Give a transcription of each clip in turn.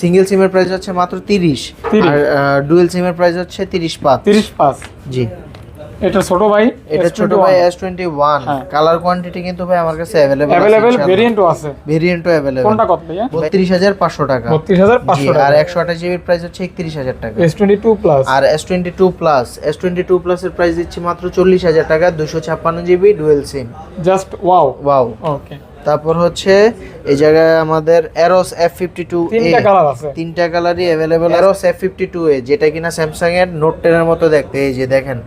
Single সিমের price হচ্ছে মাত্র তিরিশ। 30 আর ডুয়েল সিমের প্রাইস হচ্ছে তিরিশ পাঁচ। তিরিশ পাঁচ। জি। এটা ছোট ভাই এটা ছোট ভাই এস টোয়েন্টি ওয়ান হ্যাঁ। কালার কোয়ান্টিটি কিন্তু ভাই আমার কাছে অ্যাভেলেবল অ্যাভেলেবেল ভেরিয়েন্টও আছে। ভেরিয়েন্টও অ্যাভেলেবল কোনটা কত হাজার পাঁচশো টাকা। বত্রিশ হাজার জি পাঁচশো আর টাকা। একশো আঠাশ জিবির প্রাইস হচ্ছে একত্রিশ হাজার টাকা। এস টোয়েন্টি টু প্লাস আর S twenty two plus S twenty two প্লাসের প্রাইস দিচ্ছি মাত্র চল্লিশ হাজার টাকা দুশো ছাপ্পান্ন GB dual SIM just wow wow okay তারপর হচ্ছে এই জায়গায় আমাদের এরোস এফ ফিফটি টু তিনটা কালার আছে। তিনটা কালারই অ্যাভেলেবেল এরোস এফ ফিফটি টু এ যেটা কিনা স্যামসাং এর নোট টেনের মতো দেখতে। এই যে দেখেন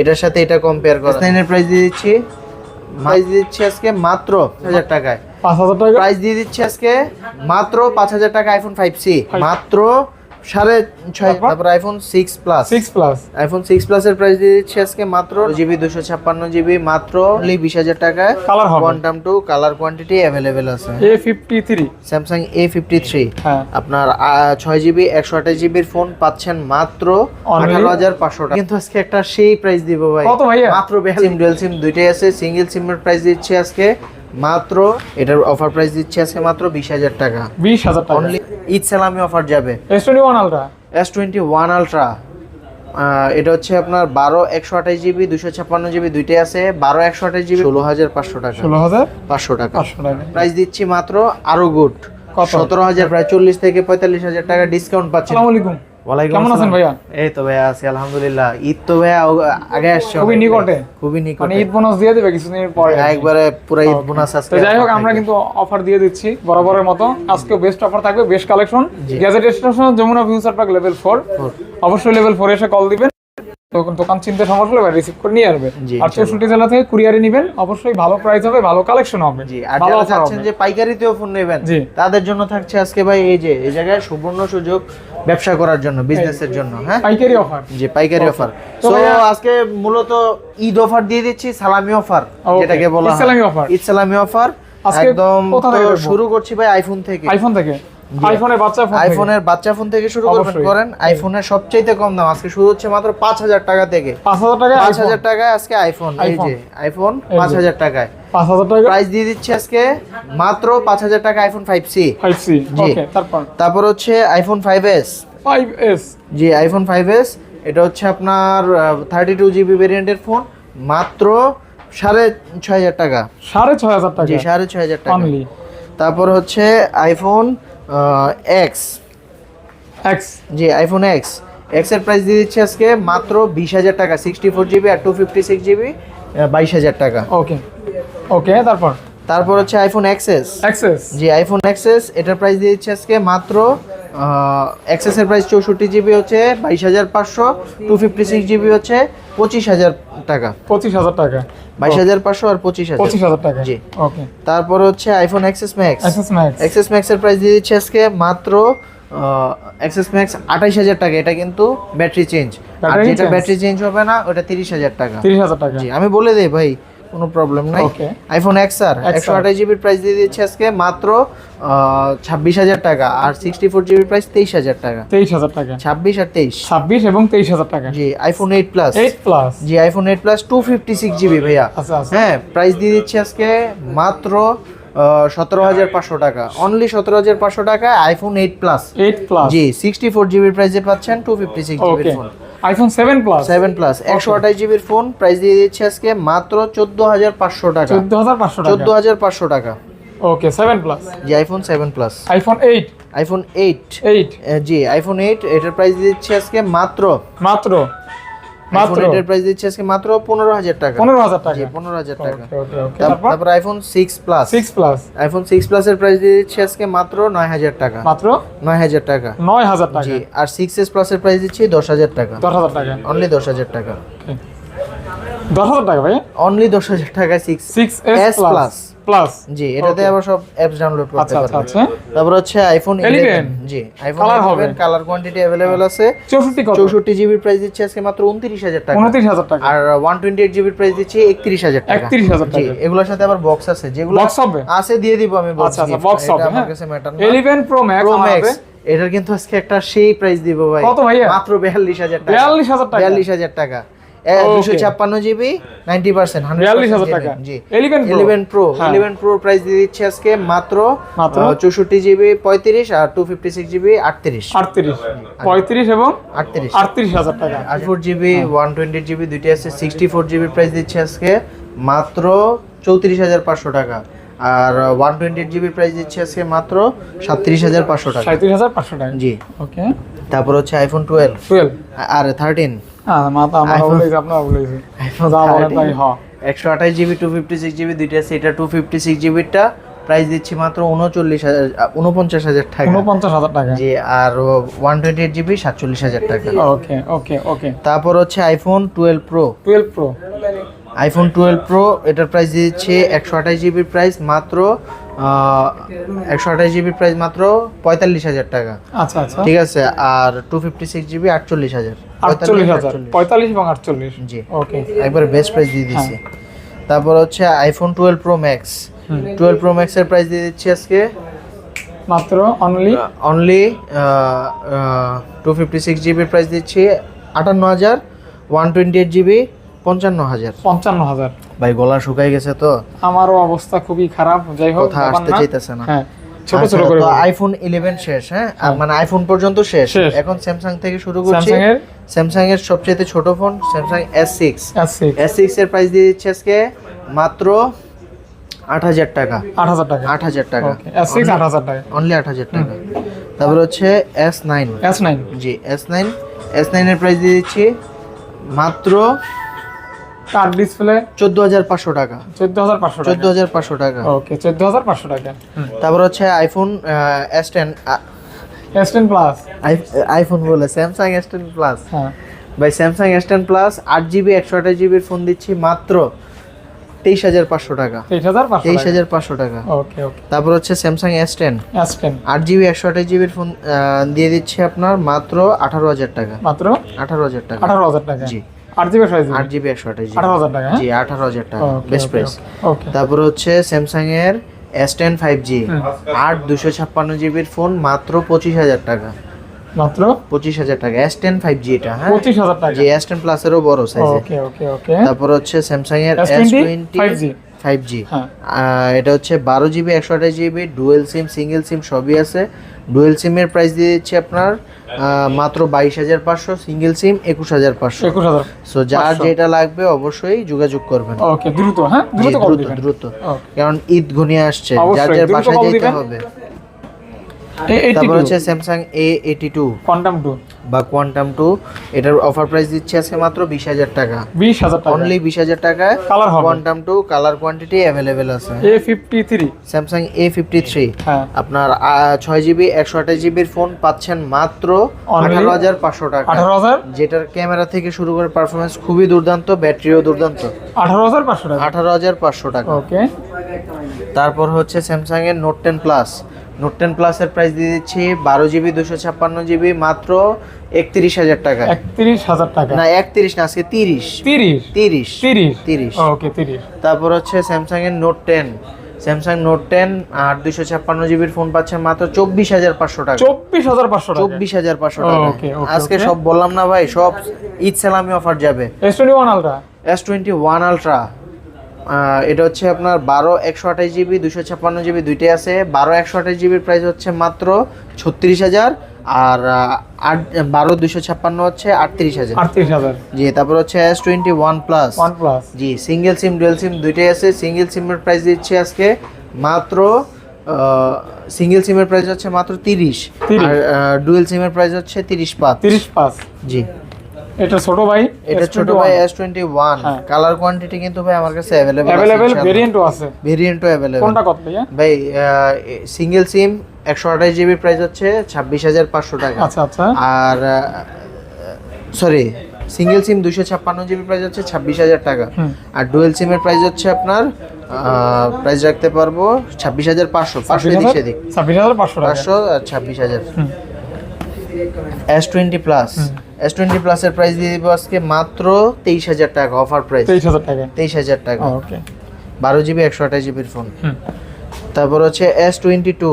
এটার সাথে এটা কম্পেয়ার করা। নাইনের প্রাইস দিয়ে দিচ্ছি। প্রাইস দিয়ে দিচ্ছি আজকে মাত্র হাজার টাকায়। পাঁচ হাজার টাকা। প্রাইস দিয়ে দিচ্ছি আজকে মাত্র পাঁচ হাজার টাকা আইফোন ফাইভ সি মাত্র সাড়ে ছয় তারপর? IPhone six plus six plus iPhone six প্লাসের প্রাইস দিয়ে দিচ্ছি আজকে মাত্র জিবি দুশো ছাপ্পান্ন জিবি মাত্র বিশ হাজার টাকায়। কালার হবে। Quantum two colour quantity available আছে। A fifty three Samsung A fifty three আপনার ছয় জিবি একশো আঠাশ জিবির ফোন পাচ্ছেন মাত্র আঠারো হাজার পাঁচশো টাকা। কিন্তু আজকে একটা সেই প্রাইস দিব ভাই। কত? মাত্র সিম ডুয়েল সিম দুইটাই আছে। সিঙ্গেল সিমের প্রাইস দিচ্ছি আজকে মাত্র এটার অফার প্রাইস দিচ্ছি আজকে মাত্র বিশ হাজার টাকা। বিশ হাজার টাকা। অনলি ঈদ সালামি অফার যাবে। S twenty one ultra S twenty one ultra এটা হচ্ছে আপনার বারো একশো আঠাশ জিবি দুশো ছাপ্পান্ন জিবি দুইটাই আছে। বারো একশো আঠাশ জিবি ষোলো হাজার পাঁচশো টাকা। ষোলো হাজার? পাঁচশো টাকা। প্রাইস দিচ্ছি মাত্র আরও গুড? সতেরো হাজার প্রায় চল্লিশ থেকে পঁয়তাল্লিশ হাজার টাকা ডিসকাউন্ট পাচ্ছেন। আসসালামু আলাইকুম। ওয়ালাইকুম কেমন আছেন ভাইয়া? এই তো ভাইয়া আছি আলহামদুলিল্লাহ। ঈদ তো ভাইয়া আগে আসছে খুবই নিকটে। খুবই মানে ঈদ বোনাস দিয়ে দেবে কিছুদিনের পরে। একবারে পুরো ঈদ বোনাস তো যাই হোক আমরা কিন্তু অফার দিয়ে দিচ্ছি বরাবরের মতো। আজকেও বেস্ট অফার থাকবে best collection gadget station Jamuna future park level four অবশ্যই লেভেল ফোর এসে কল দিবেন। তো দোকান চিনতে সমস্যা হলে রিসিভ করে নিয়ে আসবে জি, আর চৌষট্টি জেলা থেকে কুরিয়ারে নেবেন। অবশ্যই ভালো প্রাইস হবে ভালো কালেকশন হবে। আর যারা চাচ্ছেন। যে পাইকারিতেও ফোন নেবেন তাদের জন্য থাকছে আজকে ভাই এই যে এই জায়গায় সুবর্ণ সুযোগ। ব্যবসা করার জন্য বিজনেসের জন্য হ্যাঁ? পাইকারি অফার যে পাইকারি অফার তো আজকে মূলত ঈদ অফার দিয়ে দিচ্ছি সালামি অফার যেটাকে বলা হয়। সালামি offer। ঈদ সালামি অফার একদম? শুরু করছি ভাই আইফোন থেকে। আইফোন থেকে? আইফোনের বাচ্চা ফোন আইফোনের বাচ্চা ফোন থেকে শুরু করেন। আইফোনের সবচাইতে কম দাম আজকে শুরু হচ্ছে মাত্র পাঁচ হাজার টাকা থেকে। পাঁচ হাজার টাকা পাঁচ হাজার টাকায় আজকে আইফোন এই যে আইফোন পাঁচ। হাজার টাকায়। পাঁচ হাজার টাকা। প্রাইস দিয়ে দিচ্ছি আজকে মাত্র পাঁচ হাজার টাকা iPhone five C five C. তারপর? তারপর হচ্ছে iPhone five S five S জি আইফোন ফাইভ এস এটা হচ্ছে আপনার থার্টি টু জিবি ভেরিয়েন্টের ফোন মাত্র সাড়ে ছয় হাজার টাকা। সাড়ে ছয় হাজার টাকা? জি সাড়ে ছয় হাজার টাকা। তারপর হচ্ছে আইফোন এক্স এক্স জি আইফোন এক্স এক্সের প্রাইস দিয়ে দিচ্ছি আজকে মাত্র বিশ হাজার টাকা সিক্সটি ফোর জিবি আর টু ফিফটি সিক্স জিবি বাইশ হাজার টাকা। ওকে ওকে তারপর? তারপর হচ্ছে আইফোন এক্সএস এক্সেস জি আইফোন এক্সএস এটার প্রাইস দিয়ে দিচ্ছি আজকে মাত্র এক্সএস এর প্রাইস চৌষট্টি জিবি হচ্ছে বাইশ হাজার পাঁচশো টু ফিফটি সিক্স জিবি হচ্ছে পঁচিশ হাজার টাকা। পঁচিশ হাজার টাকা। বাইশ হাজার পাঁচশো আর পঁচিশ হাজার। পঁচিশ হাজার টাকা। জি। ওকে তারপর হচ্ছে iPhone XS max XS max XS max এর প্রাইস দিয়ে দিচ্ছি আজকে মাত্র এক্সএস ম্যাক্স আঠাইশ হাজার টাকা এটা কিন্তু ব্যাটারি চেঞ্জ আর যেটা ব্যাটারি চেঞ্জ হবে না ওটা তিরিশ হাজার টাকা। তিরিশ হাজার টাকা। জি আমি বলে দিই ভাই কোনো প্রবলেম নাই। আইফোন এক্স আর একশো আঠাশ জিবির প্রাইস দিয়ে দিচ্ছে আজকে মাত্র ছাব্বিশ হাজার টাকা আর সিক্সটি ফোর জিবির প্রাইস তেইশ হাজার টাকা। তেইশ হাজার টাকা। ছাব্বিশ আর তেইশ। ছাব্বিশ এবং তেইশ হাজার টাকা। জি iPhone eight plus eight plus জি iPhone eight plus two fifty six GB ভাইয়া। আচ্ছা আচ্ছা। হ্যাঁ প্রাইস দিয়ে দিচ্ছি আজকে মাত্র সতেরো হাজার পাঁচশো টাকা। অনলি সতেরো হাজার পাঁচশো টাকা iPhone eight plus eight plus জি সিক্সটি ফোর জিবির প্রাইসে পাচ্ছেন টু ফিফটি সিক্স জিবির phone iPhone seven plus seven plus একশো আঠাশ জিবির ফোন প্রাইস দিয়ে দিচ্ছি আজকে মাত্র চোদ্দ হাজার পাঁচশো টাকা। চোদ্দ হাজার পাঁচশো চোদ্দ টাকা হাজার পাঁচশো টাকা। ওকে সেভেন প্লাস জি iPhone seven plus iPhone eight iPhone eight eight জি আইফোন এইট এটার প্রাইস দিচ্ছি আজকে মাত্র মাত্র। মাত্র? এটার প্রাইস দিচ্ছি আজকে মাত্র পনেরো হাজার টাকা। পনেরো হাজার টাকা। জি পনেরো হাজার টাকা। তারপর? IPhone six plus six plus iPhone six প্লাসের প্রাইস দিয়ে দিচ্ছি আজকে মাত্র নয় হাজার টাকা। মাত্র? নয় হাজার টাকা। নয় হাজার টাকা। জি আর সিক্স এস প্লাসের প্রাইস দিচ্ছি দশ হাজার টাকা। দশ হাজার টাকা। অনলি দশ হাজার টাকা। Okay. দশ হাজার টাকা ভাই? অনলি দশ হাজার টাকা six six S S plus। Plus plus জি এটাতে Okay. আবার সব অ্যাপস ডাউনলোড করতে আচ্ছা আচ্ছা পারবেন আচ্ছা তারপর হচ্ছে আইফোন 11 11 জি আইফোন Color হবে। 11 কালার কোয়ান্টিটি अवेलेबल আছে চৌষট্টি কত চৌষট্টি জিবির প্রাইস দিচ্ছি আজকে মাত্র উনত্রিশ হাজার টাকা উনত্রিশ হাজার টাকা আর ওয়ান টোয়েন্টি এইট জিবির প্রাইস দিচ্ছি একত্রিশ হাজার টাকা 31,000 জি টাকা। এগুলোর সাথে আবার বক্স আছে যেগুলো বক্স হবে আছে দিয়ে দিব আমি বক্স আচ্ছা আচ্ছা বক্স হবে আমার হ্যাঁ কাছে ম্যাটার না eleven pro max pro max এটার কিন্তু আজকে একটা সেই প্রাইস দিব ভাই কত ভাইয়া? মাত্র বিয়াল্লিশ হাজার টাকা বিয়াল্লিশ হাজার টাকা বিয়াল্লিশ হাজার টাকা দুশো ছাপ্পান্ন জিবি নাইনটি পার্সেন্ট টাকা। জি। Pro eleven pro. Eleven pro price দিয়ে দিচ্ছি আজকে মাত্র? চৌষট্টি জিবি পঁয়ত্রিশ আর টু ফিফটি সিক্স জিবি আটত্রিশ। আটত্রিশ। পঁয়ত্রিশ এবং আটত্রিশ। আটত্রিশ হাজার টাকা। আট four GB one twenty GB দুইটি আছে সিক্সটি ফোর জিবি প্রাইস দিচ্ছে আজকে মাত্র চৌত্রিশ হাজার পাঁচশো টাকা। আর ওয়ান টোয়েন্টি জিবি প্রাইস দিচ্ছে আজকে মাত্র সাতত্রিশ হাজার পাঁচশো টাকা। সাঁত্রিশ হাজার পাঁচশো টাকা। জি। ওকে তারপর হচ্ছে আইফোন টুয়েলভ টুয়েলভ আর থার্টিন একশো আঠাশ GB two fifty six GB দুইটা আছে এটা টু ফিফটি সিক্স জিবিটা প্রাইস দিচ্ছি মাত্র উনচল্লিশ হাজার উনপঞ্চাশ হাজার টাকা। উনপঞ্চাশ হাজার টাকা। জি আর ওয়ান টোয়েন্টি এইট জিবি সাতচল্লিশ হাজার টাকা। ওকে ওকে ওকে তারপর হচ্ছে iPhone twelve pro twelve pro iPhone twelve pro এটার প্রাইস দিচ্ছে একশো আঠাশ জিবির প্রাইস মাত্র একশো আঠাশ জিবির প্রাইস মাত্র পঁয়তাল্লিশ হাজার টাকা। আচ্ছা আচ্ছা। ঠিক আছে আর টু ফিফটি সিক্স জিবি আটচল্লিশ হাজার। আটচল্লিশ হাজার। পঁয়তাল্লিশ এবং আটচল্লিশ। জি। ওকে একবার বেস্ট প্রাইস দিয়ে দিচ্ছি তারপর হচ্ছে iPhone twelve pro max twelve pro ম্যাক্সের প্রাইস দিয়ে দিচ্ছি আজকে। মাত্র only only two fifty six জিবির প্রাইস দিচ্ছি আটান্ন হাজার ওয়ান টোয়েন্টি এইট জিবি পঞ্চান্ন হাজার। পঞ্চান্ন হাজার। ভাই গলা শুকাই গেছে তো। আমারও অবস্থা খুবই খারাপ যাই হোক কথা আসতে। চাইতেছে না। হ্যাঁ ছোট আচ্ছা, ছোট করে। আইফোন শেষ হ্যাঁ? আর মানে আইফোন পর্যন্ত শেষ। এখন স্যামসাং থেকে শুরু করছি। স্যামসাং এর এর সবচেয়ে ছোট phone Samsung S six S6 S six এর প্রাইস দিয়ে দিচ্ছে আজকে মাত্র আট হাজার টাকা। আট হাজার টাকা। আট হাজার টাকা। ওকে S6 আট হাজার টাকা। অনলি আট হাজার টাকা। তারপর হচ্ছে এস নাইন S9 জি এস নাইন এস নাইনের প্রাইস দিয়ে দিচ্ছি মাত্র কার ডিসপ্লে চোদ্দ হাজার পাঁচশো টাকা। চোদ্দ হাজার পাঁচশো চোদ্দ টাকা হাজার পাঁচশো টাকা। ওকে চোদ্দ হাজার পাঁচশো টাকা। তারপর হচ্ছে iPhone S ten S ten plus iPhone বলে স্যামসাং এস টেন প্লাস হ্যাঁ। ভাই স্যামসাং এস টেন প্লাস আট জিবি একশো আঠাশ জিবির ফোন দিচ্ছি মাত্র তেইশ হাজার পাঁচশো টাকা। তেইশ হাজার পাঁচশো টাকা। হাজার পাঁচশো টাকা। ওকে ওকে তারপর হচ্ছে Samsung S ten S ten আট জিবি একশো আঠাশ জিবির ফোন দিয়ে দিচ্ছি আপনার মাত্র আঠারো হাজার টাকা। মাত্র আঠারো হাজার টাকা। আঠারো হাজার টাকা। জি। আট জিবি ছয় আট জিবি একশো আঠাশ আঠারো হাজার টাকা হ্যাঁ? জি আঠারো হাজার টাকা বেস্ট প্রাইস ওকে তারপর হচ্ছে স্যামসাং এর এস টেন ফাইভ জি আট দুশো ছাপ্পান্ন জিবির ফোন মাত্র পঁচিশ হাজার টাকা। মাত্র? পঁচিশ হাজার টাকা এস টেন ফাইভ জি এটা হ্যাঁ? পঁচিশ হাজার টাকা। জি এস টেন প্লাসেরও বড় সাইজে ওকে ওকে ওকে তারপর হচ্ছে স্যামসাং এর S twenty 5G five G হ্যাঁ। এটা হচ্ছে বারো জিবি একশো আঠাশ GB dual SIM single SIM সবই আছে। ডুয়েল সিমের প্রাইস দিয়ে দিচ্ছে আপনার মাত্র বাইশ হাজার পাঁচশো সিঙ্গেল সিম একুশ হাজার পাঁচশো। একুশ হাজার। সো যার 500 যেটা লাগবে অবশ্যই যোগাযোগ করবেন। ওকে দ্রুত হ্যাঁ? দ্রুত দ্রুত কারণ ঈদ ঘনিয়ে আসছে যার যার বাসায় যেতে হবে। তারপর হচ্ছে Samsung A eighty two quantum two বা কোয়ান্টাম টু এটার অফার প্রাইস দিচ্ছে আছে মাত্র বিশ হাজার টাকা। বিশ হাজার টাকা। অনলি বিশ হাজার টাকায় কালার হবে। Quantum two colour quantity available আছে। A fifty three Samsung A fifty three হ্যাঁ। আপনার ছয় জিবি একশো আঠাশ জিবির ফোন পাচ্ছেন মাত্র আঠারো হাজার পাঁচশো টাকা। আঠারো হাজার? যেটার ক্যামেরা থেকে শুরু করে পারফরমেন্স খুবই দুর্দান্ত ব্যাটারিও দুর্দান্ত। আঠারো হাজার পাঁচশো টাকা। আঠারো হাজার পাঁচশো টাকা। ওকে তারপর হচ্ছে স্যামসাং এর note ten plus note ten প্লাসের প্রাইস দিয়ে দিচ্ছি বারো জিবি দুশো ছাপ্পান্ন জিবি মাত্র একত্রিশ হাজার টাকা। একত্রিশ হাজার টাকা। না একত্রিশ না আজকে তিরিশ। তিরিশ। তিরিশ। তিরিশ। তিরিশ। ওকে তিরিশ। তারপর হচ্ছে স্যামসাং এর note ten Samsung note ten আর দুশো ছাপ্পান্ন জিবির ফোন পাচ্ছেন মাত্র চব্বিশ হাজার পাঁচশো টাকা। চব্বিশ হাজার পাঁচশো চব্বিশ হাজার পাঁচশো টাকা। আজকে সব বললাম না ভাই সব ঈদ সালামি অফার যাবে। S twenty one ultra? S twenty one ultra. এটা হচ্ছে আপনার বারো একশো আঠাশ জিবি দুশো ছাপ্পান্ন জিবি দুইটাই আছে। বারো একশো আঠাশ জিবির প্রাইস হচ্ছে মাত্র ছত্রিশ হাজার আর আট বারো দুশো ছাপ্পান্ন হচ্ছে আটত্রিশ হাজার। আটত্রিশ হাজার। জি তারপর হচ্ছে S twenty one plus one plus জি সিঙ্গেল সিম ডুয়েল সিম দুইটাই আছে। সিঙ্গেল সিমের প্রাইস দিচ্ছে আজকে মাত্র সিঙ্গেল সিমের প্রাইস হচ্ছে মাত্র তিরিশ। আর ডুয়েল সিমের প্রাইস হচ্ছে তিরিশ পাঁচ। তিরিশ পাঁচ। জি। এটা ছোট ভাই এটা ছোট ভাই এস টোয়েন্টি ওয়ান হ্যাঁ। কালার কোয়ান্টিটি কিন্তু ভাই আমার কাছে অ্যাভেলেবেল অ্যাভেলেবেল ভেরিয়েন্টও আছে। ভেরিয়েন্টও অ্যাভেলেবেল কোনটা কত ভাইয়া? ভাই সিঙ্গেল সিম একশো আঠাশ জিবির প্রাইস হচ্ছে ছাব্বিশ হাজার পাঁচশো টাকা। আচ্ছা আচ্ছা। আর সরি সিঙ্গেল সিম দুশো ছাপ্পান্ন জিবি প্রাইস হচ্ছে ছাব্বিশ হাজার টাকা। আর ডুয়েল সিমের প্রাইস হচ্ছে আপনার প্রাইস রাখতে পারব ছাব্বিশ হাজার পাঁচশো পাঁচশো ছাব্বিশ এদিক সেদিক। ছাব্বিশ হাজার পাঁচশো টাকা। পাঁচশো আর ছাব্বিশ হাজার। হুম। S twenty plus S twenty প্লাসের প্রাইস দিয়ে দিব আজকে মাত্র তেইশ হাজার টাকা অফার প্রাইস তেইশ হাজার টাকা। তেইশ হাজার টাকা। ওকে বারো জিবি একশো আঠাশ জিবির ফোন তারপর হচ্ছে S twenty two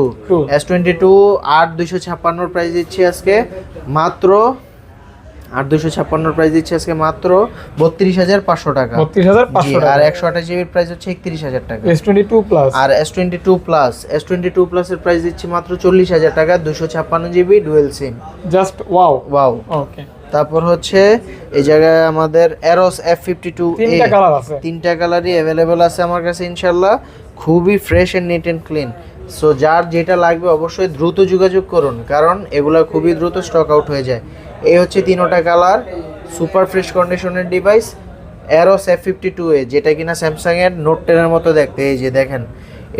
S twenty two আট দুশো ছাপ্পান্নর প্রাইস দিচ্ছি আজকে মাত্র আর দুশো ছাপ্পান্নর প্রাইস দিচ্ছি আজকে মাত্র বত্রিশ হাজার পাঁচশো টাকা। বত্রিশ হাজার পাঁচশো আর একশো আঠাশ জিবির প্রাইস হচ্ছে একত্রিশ হাজার টাকা। এস টোয়েন্টি টু প্লাস আর S twenty two plus S twenty two প্লাসের প্রাইস দিচ্ছি মাত্র চল্লিশ হাজার টাকা দুশো ছাপ্পান্ন GB dual SIM just wow wow okay তারপর হচ্ছে এই জায়গায় আমাদের এরোস এফ ফিফটি টু তিনটা কালার কালারই অ্যাভেলেবেল আছে আমার কাছে ইনশাল্লাহ খুবই fresh and neat and clean so যার যেটা লাগবে অবশ্যই দ্রুত যোগাযোগ করুন কারণ এগুলো খুবই দ্রুত স্টক আউট হয়ে যায়। এই হচ্ছে তিনোটা কালার সুপার ফ্রেশ কন্ডিশনের device Arrows F fifty two A যেটা কিনা স্যামসাংয়ের নোট টেনের মতো দেখতে এই যে দেখেন।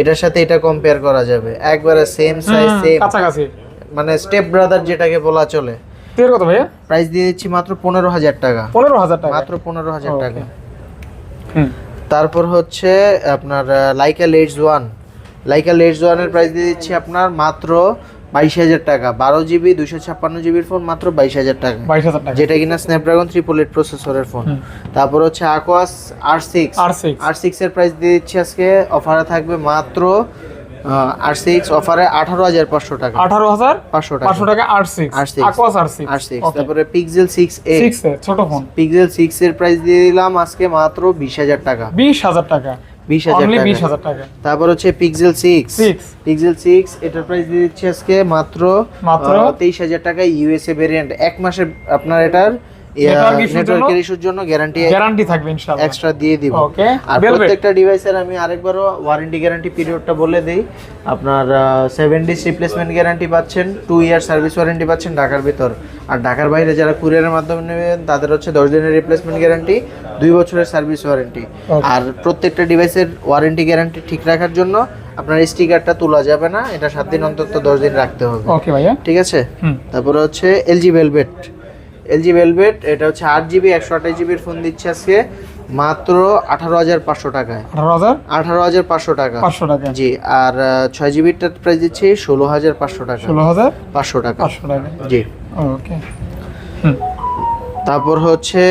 এটার সাথে এটা কম্পেয়ার করা যাবে। একবারে সেম সাইজ সেম মানে স্টেপ ব্রাদার যেটাকে বলা চলে। তের কত ভাইয়া? প্রাইস দিয়ে দিচ্ছি মাত্র পনেরো হাজার টাকা। পনেরো হাজার টাকা। মাত্র পনেরো হাজার টাকা। তারপর হচ্ছে আপনার Leica Leitz one Leica Leitz ওয়ানের প্রাইস দিয়ে দিচ্ছি আপনার মাত্র বাইশ হাজার টাকা। বারো জিবি দুশো ছাপ্পান্ন জিবির ফোন মাত্র বাইশ হাজার টাকা। বাইশ হাজার টাকা। যেটা কিনা স্ন্যাপড্রাগন ট্রিপল এইট প্রসেসরের ফোন তারপর হচ্ছে Aquos R six R six R six এর প্রাইস দিয়ে দিচ্ছি আজকে। অফারে থাকবে মাত্র আর সিক্স অফারে আঠারো হাজার পাঁচশো টাকা। আঠারো হাজার পাঁচশো টাকা। পাঁচশো টাকা R six R6 Aquos R six R six তারপরে পিক্সেল সিক্স এ সিক্স ছোট ফোন পিক্সেল সিক্স এর প্রাইস দিয়ে দিলাম আজকে মাত্র বিশ হাজার টাকা। বিশ হাজার টাকা। বিশ হাজার টাকা। তারপর হচ্ছে Pixel six six Pixel six এটার প্রাইস দিয়ে দিচ্ছি আজকে মাত্র মাত্র? তেইশ হাজার টাকা ইউএসএ ভেরিয়েন্ট এক মাসের আপনার এটার নেটওয়ার্কের ইস্যুর জন্য? গ্যারান্টি গ্যারান্টি থাকবে ইনশাআল্লাহ। এক্সট্রা দিয়ে দিব। ওকে আর প্রত্যেকটা ডিভাইসের আমি আরেকবারও ওয়ারেন্টি গ্যারান্টি পিরিয়ডটা বলে দিই। আপনার সেভেন ডিস রিপ্লেসমেন্ট গ্যারান্টি পাচ্ছেন টু ইয়ার সার্ভিস ওয়ারেন্টি পাচ্ছেন ঢাকার ভিতর। আর ঢাকার বাইরে যারা কুরিয়ারের মাধ্যমে নেবেন তাদের হচ্ছে দশ দিনের রিপ্লেসমেন্ট গ্যারান্টি দুই বছরের সার্ভিস ওয়ারেন্টি আর প্রত্যেকটা ডিভাইসের ওয়ারেন্টি গ্যারান্টি ঠিক রাখার জন্য আপনার স্টিকারটা তোলা যাবে না এটা সাত দিন অন্তত দশ দিন রাখতে হবে। ওকে ভাইয়া। ঠিক আছে? তারপরে হচ্ছে এলজি ভেলভেট এলজি ভেলভেট এটা হচ্ছে আট জিবি একশো আঠাশ জিবির ফোন দিচ্ছে আজকে। মাত্র আঠারো হাজার পাঁচশো টাকায়। আঠারো হাজার? আঠারো হাজার পাঁচশো টাকা। পাঁচশো টাকা। জি আর ছয় জিবিটার প্রাইস দিচ্ছি ষোলো হাজার পাঁচশো টাকা। ষোলো হাজার পাঁচশো টাকা। পাঁচশো টাকা। জি। ওকে। তারপর হচ্ছে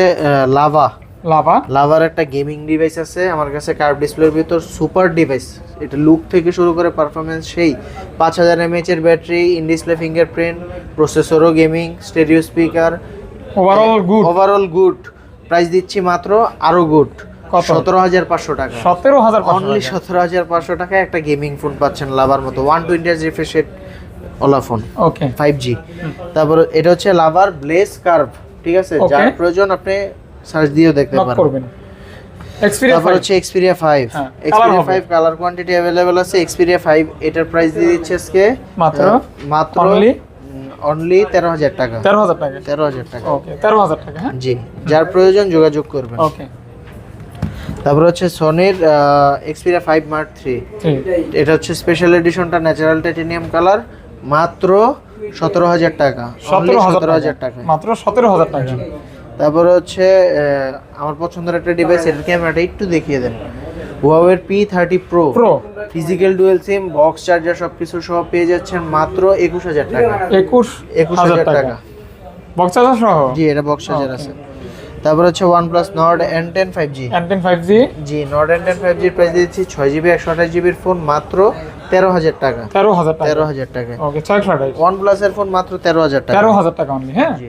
লাভা। লাভা? লাভার একটা গেমিং ডিভাইস আছে আমার কাছে কার্ভ ডিসপ্লের ভিতর সুপার ডিভাইস এটা লুক থেকে শুরু করে পারফরমেন্স সেই পাঁচ হাজার এমএইচ এর battery in display fingerprint প্রসেসরও gaming stereo speaker overall good overall good price দিচ্ছি মাত্র আরও গুড সতেরো হাজার পাঁচশো টাকা। সতেরো হাজার অনলি সতেরো হাজার পাঁচশো টাকায় একটা গেমিং ফোন পাচ্ছেন লাভার মতো। ওয়ান টোয়েন্টি রিফ্রেশ ওলা ফোন ওকে ফাইভ জি তারপর এটা হচ্ছে লাভার ব্লেস কার্ভ ঠিক আছে? যার প্রয়োজন আপনি সার্চ দিয়েও দেখতে পারেন তারপর হচ্ছে Xperia five Xperia five colour quantity available আছে। এক্সপিরিয়া ফাইভ এটার প্রাইস দিয়ে দিচ্ছে আজকে। মাত্র? অনলি তেরো হাজার টাকা। তেরো হাজার টাকা। তেরো হাজার টাকা। ওকে তেরো হাজার টাকা হ্যাঁ? জি যার প্রয়োজন যোগাযোগ করবেন। ওকে তারপর হচ্ছে সোনির এক্সপিরিয়া ফাইভ মার্ক থ্রি এটা হচ্ছে স্পেশাল এডিশনটা ন্যাচারাল টাইটেনিয়াম কালার মাত্র সতেরো হাজার টাকা। সতেরো হাজার টাকা। মাত্র সতেরো হাজার টাকা। তারপরে হচ্ছে আমার পছন্দের একটা ডিভাইস এর ক্যামেরাটা একটু দেখিয়ে দেন। হুয়াওয়ের P thirty pro pro physical dual SIM box charger সব কিছু সহ পেয়ে যাচ্ছেন মাত্র একুশ হাজার টাকা। একুশ একুশ হাজার টাকা। বক্সা সহ? জি এটা বক্স চার্জার আছে। তারপর হচ্ছে one plus Nord N ten five G G G Nord N ten five জির প্রাইস দিচ্ছি ছয় জিবি একশো আঠাশ জিবির ফোন মাত্র তেরো হাজার টাকা। তেরো হাজার টাকা। তেরো হাজার টাকা। ওকে ছয়শো আঠাইশ ওয়ান প্লাসের ফোন মাত্র তেরো হাজার টাকা। তেরো হাজার টাকা অনলি হ্যাঁ? জি।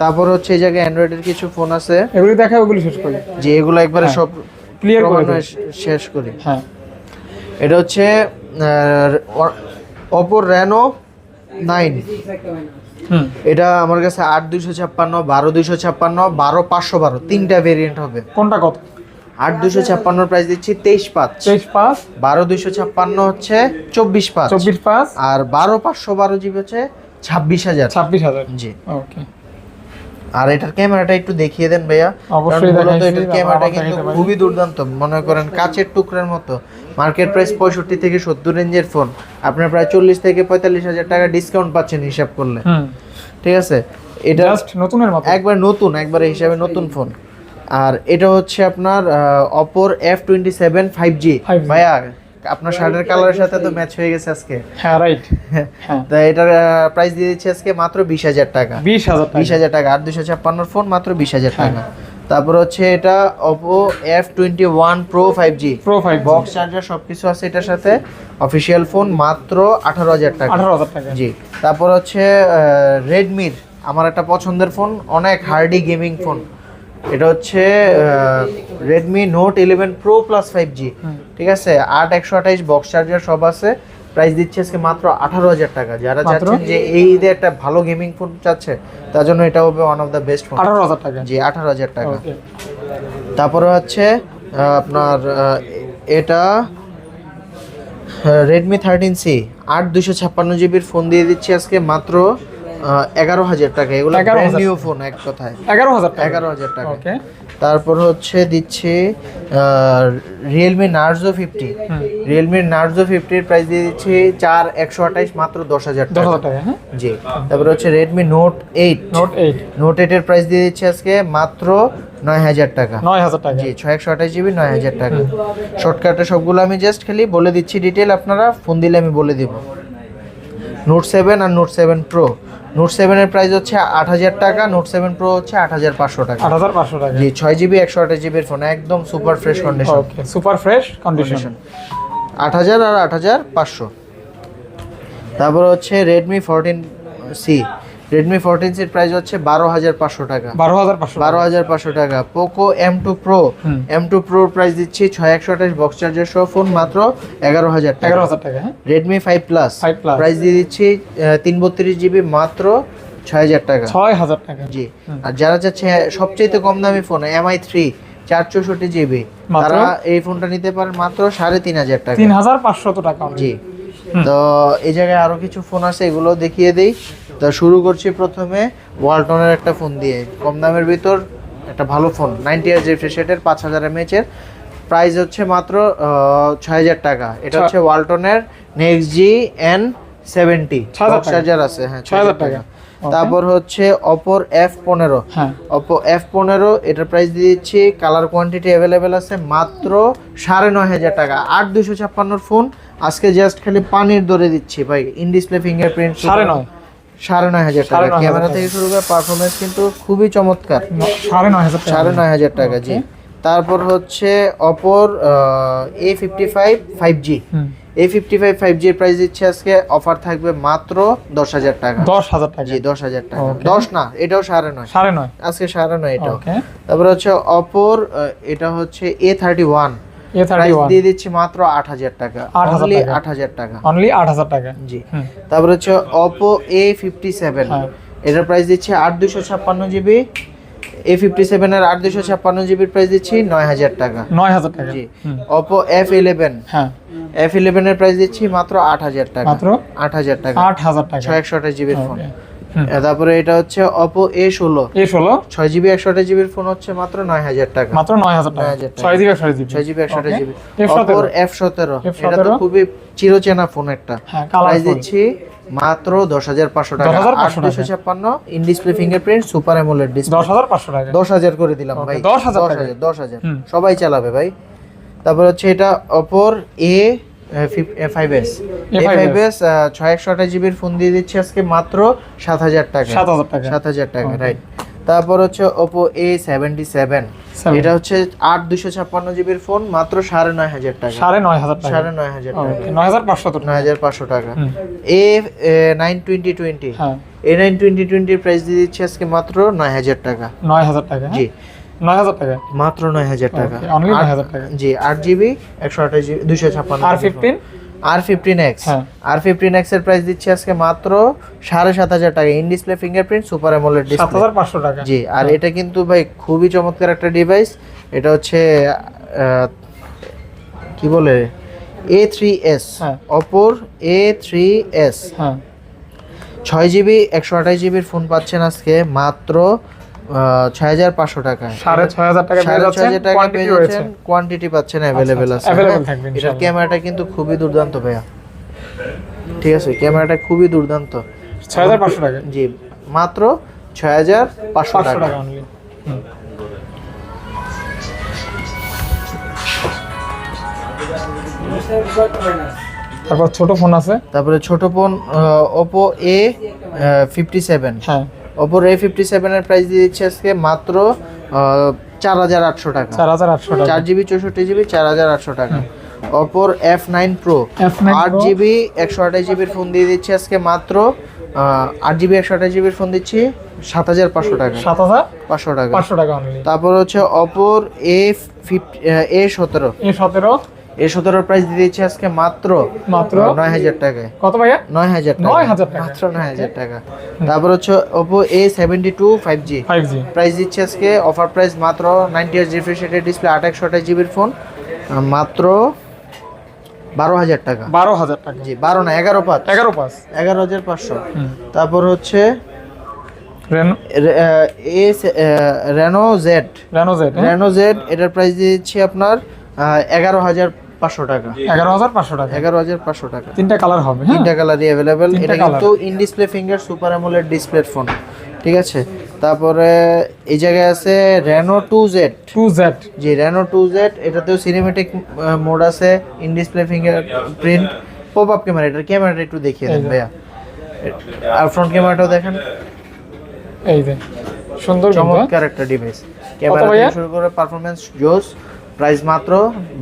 তারপর হচ্ছে এই জায়গায় অ্যান্ড্রয়েডের কিছু ফোন আছে। এগুলি দেখা ওগুলি শেষ করি। যে এগুলো একবারে হ্যাঁ। সব ক্লিয়ার করে শেষ করি। হ্যাঁ। এটা হচ্ছে অপর র্যানো নাইন এটা আমার কাছে আট দুইশো ছাপ্পান্ন বারো দুইশো ছাপ্পান্ন বারো পাঁচশো বারো। তিনটা ভেরিয়েন্ট হবে। কোনটা কত? আট দুইশো ছাপ্পান্নর প্রাইস দিচ্ছি তেইশ পাঁচ। তেইশ পাঁচ। বারো দুইশো ছাপ্পান্ন হচ্ছে চব্বিশ পাঁচ। চব্বিশ পাঁচ। আর বারো পাঁচশো বারো জিবি হচ্ছে ছাব্বিশ হাজার। ছাব্বিশ হাজার। জি। ওকে। আর এটার ক্যামেরাটা একটু দেখিয়ে দেন ভাইয়া। অবশ্যই মূলত এটার ক্যামেরাটা কিন্তু খুবই দুর্দান্ত। মনে করেন কাচের টুকরার মতো। মার্কেট প্রাইস পঁয়ষট্টি থেকে সত্তর রেঞ্জের ফোন আপনার প্রায় চল্লিশ থেকে পঁয়তাল্লিশ হাজার টাকা ডিসকাউন্ট পাচ্ছেন হিসাব করলে। হুম। ঠিক আছে? এটা জাস্ট নতুনের মতো। একবার নতুন একবারে হিসাবে নতুন ফোন আর এটা হচ্ছে আপনার Oppo F twenty seven five G 5G ভাইয়া আপনার শার্টের কালারের সাথে তো ম্যাচ হয়ে গেছে আজকে। হ্যাঁ রাইট হ্যাঁ। তা এটার প্রাইস দিয়ে দিচ্ছে আজকে মাত্র বিশ হাজার টাকা। বিশ হাজার বিশ টাকা হাজার টাকা আর দুশো ছাপ্পান্নর ফোন মাত্র বিশ হাজার হ্যাঁ। টাকা। তারপর হচ্ছে এটা Oppo F twenty one pro five G pro five box charger সব কিছু আছে এটার সাথে। অফিসিয়াল ফোন মাত্র আঠারো হাজার টাকা। আঠারো হাজার টাকা। জি। তারপর হচ্ছে রেডমির আমার একটা পছন্দের ফোন অনেক হার্ডি গেমিং ফোন এটা হচ্ছে Redmi note eleven pro plus five G ঠিক আছে? আট একশো আঠাইশ বক্স চার্জার সব আছে। প্রাইস দিচ্ছে আজকে মাত্র আঠারো হাজার টাকা। যারা চাচ্ছেন যে এই ঈদে একটা ভালো গেমিং ফোন চাচ্ছে তার জন্য এটা হবে one of the best phone আঠারো হাজার টাকা। জি আঠারো হাজার টাকা। তারপরে হচ্ছে আপনার এটা রেডমি থার্টিন সি আট দুশো ছাপ্পান্ন জিবির ফোন দিয়ে দিচ্ছি আজকে মাত্র এগারো হাজার টাকা। এগুলো 11,000 ব্র্যান্ড নিউ ফোন এক কথায়। এগারো হাজার টাকা। এগারো হাজার টাকা। ওকে তারপর হচ্ছে দিচ্ছে Realme Narzo fifty Realme Narzo ফিফটির price দিয়ে দিচ্ছি চার একশো আঠাইশ মাত্র দশ হাজার টাকা। হাজার টাকা হ্যাঁ? জি। তারপর হচ্ছে Redmi note eight note eight note এইটের প্রাইস দিয়ে দিচ্ছি আজকে মাত্র নয় হাজার টাকা। নয় হাজার টাকা। জি ছয় একশো আঠাশ জিবি নয় হাজার টাকা। শর্টকাটে সবগুলো আমি জাস্ট খালি বলে দিচ্ছি ডিটেল আপনারা ফোন দিলে আমি বলে দিব। নোট সেভেন আর নোট সেভেন প্রো নোট সেভেনের প্রাইস হচ্ছে আট হাজার টাকা নোট সেভেন প্রো হচ্ছে আট হাজার পাঁচশো টাকা। আট হাজার পাঁচশো টাকা। জি ছয় জিবি একশো আঠাশ জিবির ফোন একদম super fresh condition super fresh condition আট হাজার আর আট হাজার পাঁচশো। তারপর হচ্ছে Redmi fourteen C Redmi fourteen সির প্রাইস হচ্ছে বারো হাজার পাঁচশো টাকা। বারো হাজার পাঁচশো বারো হাজার পাঁচশো টাকা। Poco M two pro. M two প্রোর price দিচ্ছি ছয় একশো আঠাশ বক্স চার্জার সহ ফোন মাত্র এগারো হাজার টাকা। এগারো হাজার টাকা হ্যাঁ। Redmi five plus 5 Plus। Price দিয়ে দিচ্ছি তিন বত্রিশ জিবি মাত্র ছয় হাজার টাকা। ছয় হাজার টাকা। জি। আর যারা চাচ্ছে সবচেয়ে কম দামি ফোন এমআই থ্রি চার চৌষট্টি জিবি তারা এই ফোনটা নিতে পারেন মাত্র সাড়ে তিন হাজার টাকা। তিন হাজার পাঁচশত টাকা জি। তো এই জায়গায় আরও কিছু ফোন আছে এগুলো দেখিয়ে দেই। তো শুরু করছি প্রথমে ওয়ালটনের একটা ফোন দিয়ে। কম দামের ভিতর একটা ভালো ফোন নাইনটি ইয়ার রিফ্রেশ রেটের পাঁচ হাজার এমএচ এর। প্রাইস হচ্ছে মাত্র ছয় হাজার টাকা। এটা হচ্ছে ওয়ালটনের নেক্সট জি এন সেভেন্টি। 6,000 টাকা। চার্জার আছে হ্যাঁ 6,000 টাকা। তারপর হচ্ছে অপর এফ পনেরো। হ্যাঁ। অপো এফ পনেরো এটার প্রাইস দিয়ে দিচ্ছি কালার কোয়ান্টিটি অ্যাভেলেবেল আছে মাত্র সাড়ে নয় হাজার টাকা। আট দুশো ছাপ্পান্নর ফোন আজকে জাস্ট খালি পানির দরে দিচ্ছি ভাই। ইন ডিসপ্লে ফিঙ্গারপ্রিন্ট সাড়ে নয়। সাড়ে নয় হাজার টাকা। ক্যামেরা থেকে শুরু করে পারফরমেন্স কিন্তু খুবই চমৎকার। সাড়ে নয় হাজার সাড়ে নয় হাজার টাকা জি। তারপর হচ্ছে Oppo A fifty five five G A fifty five five জির প্রাইস দিচ্ছে আজকে। অফার থাকবে মাত্র দশ হাজার টাকা। দশ হাজার টাকা। জি দশ হাজার টাকা। দশ না এটাও সাড়ে নয়। সাড়ে নয়। আজকে সাড়ে নয় এটাও। তারপরে হচ্ছে অপর এটা হচ্ছে এ থার্টি ওয়ান দিয়ে দিচ্ছি মাত্র আট হাজার টাকা। 8,000 অনলি আট হাজার টাকা। অনলি আট হাজার টাকা। জি। তারপরে হচ্ছে অপো এ ফিফটি সেভেন হ্যাঁ। এটার প্রাইস দিচ্ছে আট দুশো ছাপ্পান্ন জিবি এ ফিফটি সেভেনের আট দুশো ছাপ্পান্ন জিবির প্রাইস দিচ্ছি নয় হাজার টাকা। নয় হাজার টাকা। জি। অপো এফ ইলেভেন হ্যাঁ। এফ ইলেভেনের প্রাইস দিচ্ছি মাত্র আট হাজার টাকা। মাত্র আট হাজার টাকা। আট হাজার টাকা। ছয় একশো আঠাশ জিবির ফোন। তারপরে এটা হচ্ছে অপো এ ষোলো। এ ষোলো? ছয় জিবি একশো আঠাশ জিবির ফোন হচ্ছে মাত্র নয় হাজার টাকা। মাত্র নয় হাজার টাকা। ছয় জিবি একশো জিবি ছয় জিবি একশো আঠাশ জিবি F17 অপর এফ সতেরো। এটা তো খুবই চিরচেনা ফোন একটা। হ্যাঁ প্রাইস দিচ্ছি মাত্র দশ হাজার পাঁচশো টাকা। 10,500 আট দুশো ছাপ্পান্ন। In display fingerprint super AMOLED display দশ হাজার পাঁচশো টাকা। দশ হাজার করে দিলাম ভাই। দশ হাজার দশ হাজার সবাই চালাবে ভাই। তারপর হচ্ছে এটা অপর A five S A A5s five S ছয় একশো আঠাশ জিবির ফোন দিয়ে দিচ্ছি আজকে মাত্র সাত হাজার টাকা। সাত হাজার টাকা। সাত হাজার টাকা রাইট তারপর হচ্ছে ওপো এ সেভেন্টি সেভেন এটা হচ্ছে আট দুশো ছাপ্পান্ন জিবির ফোন মাত্র সাড়ে নয় হাজার টাকা। সাড়ে নয় হাজার সাড়ে নয় হাজার টাকা। নয় হাজার পাঁচশো নয় হাজার পাঁচশো টাকা। A nine twenty twenty A nine twenty টোয়েন্টির প্রাইস দিয়ে দিচ্ছি আজকে মাত্র নয় হাজার টাকা। নয় হাজার টাকা? জি। নয় হাজার টাকা। মাত্র নয় হাজার টাকা। Okay, only আট- 9,000 টাকা। জি আট জিবি একশো আঠাশ জিবি দুশো ছাপ্পান্ন আর ফিফটিন আর ফিফটিন এক্স হ্যাঁ। আর ফিফটিন এক্সের প্রাইস দিচ্ছি আজকে মাত্র সাড়ে সাত হাজার টাকা। In display fingerprint super AMOLED display হাজার পাঁচশো টাকা। জি আর এটা কিন্তু ভাই খুবই চমৎকার একটা ডিভাইস এটা হচ্ছে কি বলে? এ থ্রি এস হ্যাঁ। অপর এ থ্রি এস হ্যাঁ। ছয় জিবি একশো আঠাশ জিবির ফোন পাচ্ছেন আজকে মাত্র ছয় হাজার পাঁচশো টাকায়। সাড়ে ছয় হাজার টাকা সাড়ে ছয় হাজার টাকা কোয়ান্টিটি পেয়ে যাচ্ছেন কোয়ান্টিটি পাচ্ছেন অ্যাভেলেবেল আছে আচ্ছা, হ্যাঁ? থাকবে এটার ক্যামেরাটা কিন্তু খুবই দুর্দান্ত ভাইয়া। ঠিক আছে ক্যামেরাটা খুবই দুর্দান্ত। ছয় হাজার পাঁচশো টাকা? জি মাত্র ছয় হাজার পাঁচশো টাকা। টাকা তারপর ছোট ফোন আছে? তারপরে ছোট phone Oppo A fifty seven হ্যাঁ। ওপোর এ ফিফটি সেভেনের প্রাইস দিয়ে দিচ্ছে আজকে মাত্র চার হাজার আটশো টাকা। চার হাজার আটশো টাকা। চার জিবি চৌষট্টি জিবি চার হাজার আটশো টাকা। অপর এফ নাইন প্রো আট জিবি একশো আঠাশ জিবির ফোন দিয়ে দিচ্ছে আজকে মাত্র আট জিবি একশো আঠাশ জিবির ফোন দিচ্ছি সাত হাজার পাঁচশো টাকা। সাত হাজার পাঁচশো টাকা। পাঁচশো টাকা তারপর হচ্ছে অপোর এ ফিফটি এ সতেরো। এ সতেরো। এ সতেরোর প্রাইস দিয়ে দিচ্ছি আজকে মাত্র মাত্র? নয় হাজার টাকায়। কত ভাইয়া? নয় হাজার। নয় হাজার টাকা। মাত্র নয় হাজার টাকা। তারপর হচ্ছে Oppo A seventy two five G five G price দিচ্ছে আজকে অফার প্রাইস মাত্র নাইনটি এইট রিফ্রেশারের ডিসপ্লে আট একশো আঠাশ জিবির ফোন মাত্র বারো হাজার টাকা। বারো হাজার টাকা। জি বারো না এগারো পাঁচ। এগারো পাঁচ। এগারো হাজার পাঁচশো। তারপর হচ্ছে Reno Z Reno Z Reno Z এটার প্রাইস দিচ্ছি আপনার এগারো হাজার পাঁচশো টাকা। এগারো হাজার পাঁচশো টাকা। এগারো হাজার পাঁচশো টাকা। তিনটা কালার হবে হ্যাঁ? তিনটা কালারই অ্যাভেলেবেল এটা কিন্তু in display finger super AMOLED ডিসপ্লের ফোন ঠিক আছে? তারপরে এই জায়গায় আছে Reno two Z two Z G Reno two Z এটাতেও সিনেমেটিক মোড আছে in display finger print pop up camera এটার ক্যামেরাটা একটু দেখিয়ে দেন ভাইয়া। আর ফ্রন্ট ক্যামেরাটাও দেখেন। এই যে সুন্দর? চমৎকার একটা ডিভাইস ক্যামেরা শুরু করে পারফরমেন্স জোস প্রাইস মাত্র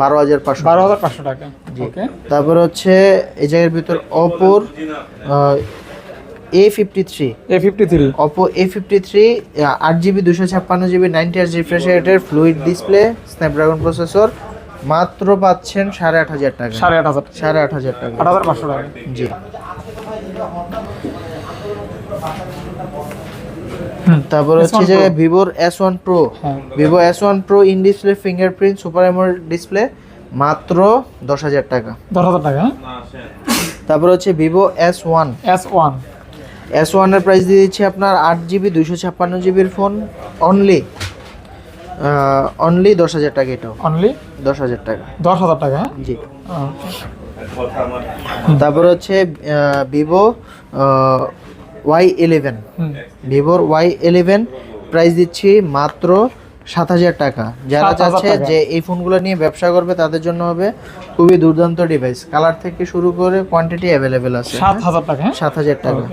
বারো হাজার পাঁচশো বারো হাজার পাঁচশো টাকা। জি। তারপর হচ্ছে এই জায়গার ভিতর অপোর A fifty three A fifty three Oppo A fifty three আট জিবি দুশো ছাপ্পান্ন জিবি নাইনটি আট রিফ্রেশ রেটের ফ্লুইড ডিসপ্লে স্ন্যাপড্রাগন প্রসেসর মাত্র পাচ্ছেন সাড়ে আট হাজার টাকা। সাড়ে আট হাজার। সাড়ে আট হাজার টাকা। আট হাজার পাঁচশো টাকা। জি। তারপর হচ্ছে S1 যে Pro। ভিভোর এস ওয়ান প্রো হ্যাঁ। Vivo S one Pro in display fingerprint super AMOLED display মাত্র দশ হাজার টাকা। দশ হাজার টাকা তারপর হচ্ছে Vivo S one S one S ওয়ানের প্রাইস দিয়ে দিচ্ছি আপনার আট জিবি দুইশো ছাপ্পান্ন জিবির ফোন অনলি অনলি দশ হাজার টাকা এটাও। অনলি দশ হাজার টাকা। দশ হাজার টাকা হ্যাঁ? জি। তারপর হচ্ছে ভিভো ওয়াই ইলেভেন ভিভোর ওয়াই ইলেভেন প্রাইস দিচ্ছি মাত্র সাত হাজার টাকা। যারা 7,000 চাচ্ছে যে এই ফোনগুলো নিয়ে ব্যবসা করবে তাদের জন্য হবে খুবই দুর্দান্ত ডিভাইস কালার থেকে শুরু করে কোয়ান্টিটি অ্যাভেলেবেল আছে। সাত হাজার টাকা হ্যাঁ? সাত হাজার টাকা।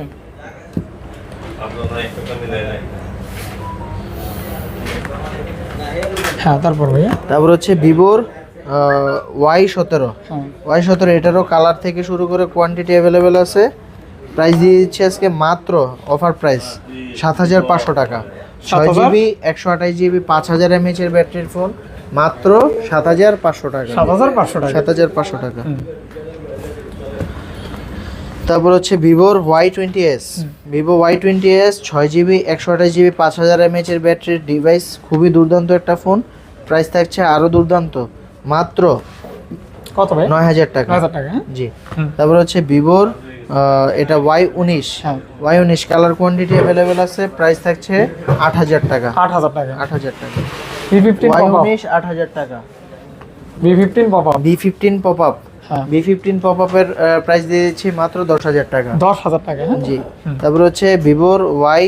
হ্যাঁ তারপর ভাইয়া? তারপর হচ্ছে ভিভোর ওয়াই সতেরো। ওয়াই সতেরো এটারও কালার থেকে শুরু করে কোয়ান্টিটি অ্যাভেলেবেল আছে। প্রাইস দিয়ে দিচ্ছে আজকে মাত্র অফার প্রাইস সাত হাজার পাঁচশো টাকা। ছয় জিবি একশো আঠাশ জিবি পাঁচ হাজার এমএইচ এর ব্যাটারির ফোন মাত্র সাত হাজার পাঁচশো টাকা। সাত হাজার পাঁচশো টাকা। সাত হাজার পাঁচশো টাকা। তারপর হচ্ছে ভিভোর Y twenty S. Vivo Y twenty S ছয় জিবি একশো আঠাশ জিবি পাঁচ হাজার এমএইচ এর ব্যাটারির ডিভাইস খুবই দুর্দান্ত একটা ফোন। প্রাইস থাকছে আরও দুর্দান্ত মাত্র কত নয় হাজার টাকা। নয় হাজার টাকা হ্যাঁ? জি। তারপর হচ্ছে ভিভোর এটা ওয়াই উনিশ। হ্যাঁ। ওয়াই উনিশ কালার কোয়ান্টিটি অ্যাভেলেবেল আছে প্রাইস থাকছে আট হাজার টাকা। আট হাজার টাকা। আট হাজার টাকা। ফিফটিন ওয়াই উনিশ আট হাজার টাকা। Fifteen pop up B fifteen pop up হ্যাঁ। বি ফিফটিন পপ আপের প্রাইস দিয়ে দিচ্ছি মাত্র দশ হাজার টাকা। দশ হাজার টাকা হ্যাঁ? জি। তারপর হচ্ছে ভিভোর ওয়াই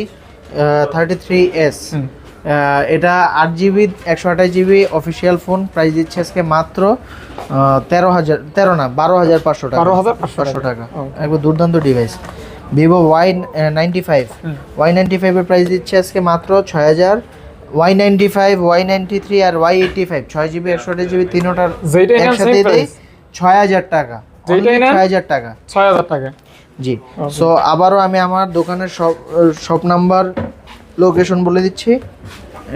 থার্টি থ্রি এস। এটা আট জিবি একশো আঠাশ জিবি অফিসিয়াল ফোন প্রাইস দিচ্ছে আজকে মাত্র তেরো হাজার তেরো না বারো হাজার পাঁচশো টাকা। বারো হাজার পাঁচশো টাকা। একবার দুর্দান্ত device Vivo Y ninety five Y ninety ফাইভের প্রাইস দিচ্ছে আজকে মাত্র ছয় হাজার। Y ninety five Y ninety three আর ওয়াই এইটটি ফাইভ ছয় জিবি একশো আঠাশ জিবি তিনোটার একসাথে প্রাইস ছয় হাজার টাকা। ছয় হাজার টাকা। ছয় হাজার টাকা। জি। সো আবারও আমি আমার দোকানের সব শপ নাম্বার লোকেশন বলে দিচ্ছি।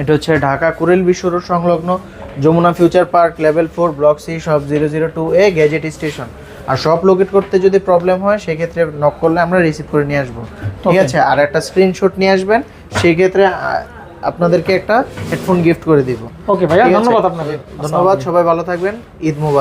এটা হচ্ছে ঢাকা কুরেল বিশ্ব রোড সংলগ্ন Jamuna future park level four block C shop zero zero two A gadget station. আর সব লোকেট করতে যদি প্রবলেম হয় সেক্ষেত্রে নক করলে আমরা রিসিভ করে নিয়ে আসব। ঠিক আছে? আর একটা স্ক্রিনশট নিয়ে আসবেন সেই ক্ষেত্রে আপনাদেরকে একটা হেডফোন গিফট করে দিব। ওকে ভাইয়া ধন্যবাদ আপনাকে। ধন্যবাদ সবাই ভালো থাকবেন। ঈদ মুবারক।